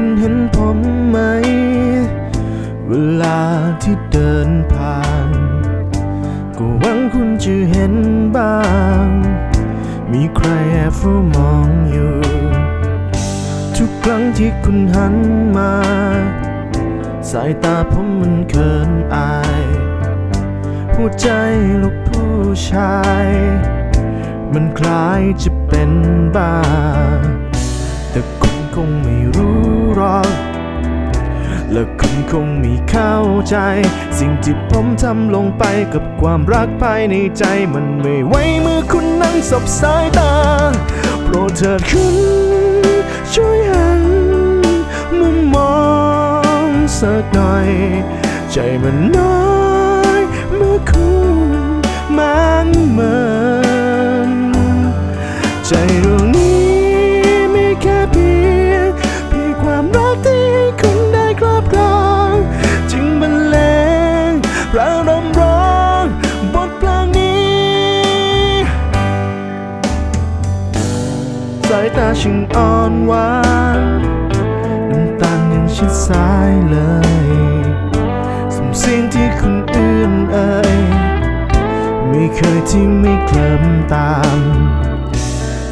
คุณเห็นผมไหม เวลาที่เดินผ่าน ก็หวังคุณจะเห็นบ้าง มีใครแอบเฝ้ามองอยู่ ทุกครั้งที่คุณหันมา สายตาผมมันเขินอาย หัวใจลูกผู้ชาย มันคล้ายจะเป็นบ้า คุณคงไม่เข้าใจ สิ่งที่ผมทำลงไปกับความรักภายในใจมันไม่ไหวเมื่อคุณนั่งสบสายตา โปรดเถิดคุณช่วยหันมามมองสักหน่อย ใจมันน้อยเมื่อคุณมัน ช่างอ่อนหวานน้ำตาลยังชิดสายเลยส่งเสียงที่คุณอื้อนเอ่ยไม่เคยที่ไม่เคลิมตาม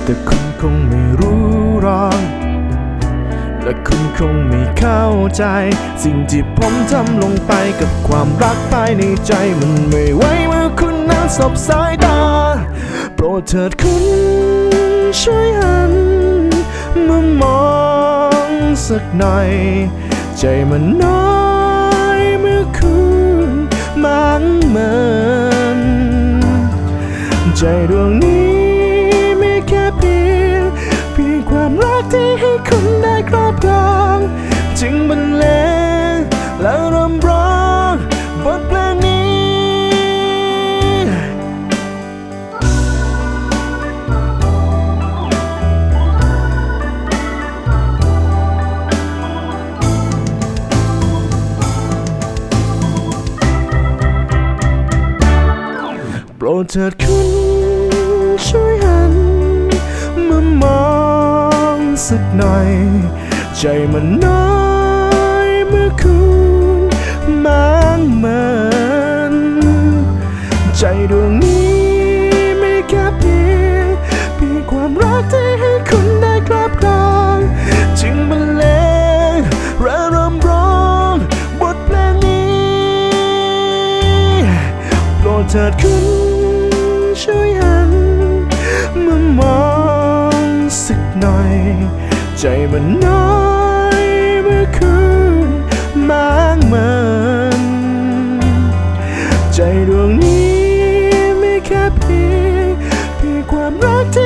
แต่คุณคงไม่รู้รอกและคุณคงไม่เข้าใจ สิ่งที่ผมทำลงไปกับความรักภายในใจมันไม่ไหวเมื่อคุณนั้นสบสายตา โปรดเถิดคุณช่วยหัน สักหน่อย ใจมันน้อยเมื่อคืนมันเหมินใจดวงนี้มีแค่เพียงเพียงความรักที่ให้คุณได้ครอบครองจึงบรรเลง รดเถิดคุณช่วยหันมามองสักหน่อย ใจมันน้อยเมื่อคุณมันเหมินใจดวงนี้ไม่แค่เพียงเพียงความรักที่ให้คุณได้ครอบครองจึงบรรเลงและรำร้องบทเพลงนี้โปรดเถิดคุณ ช่วยหันมามองสักหน่อย ใจมันน้อยเมื่อคืนมางมันใจดวงนี้ไม่แค่เพียงเพียงความรักที่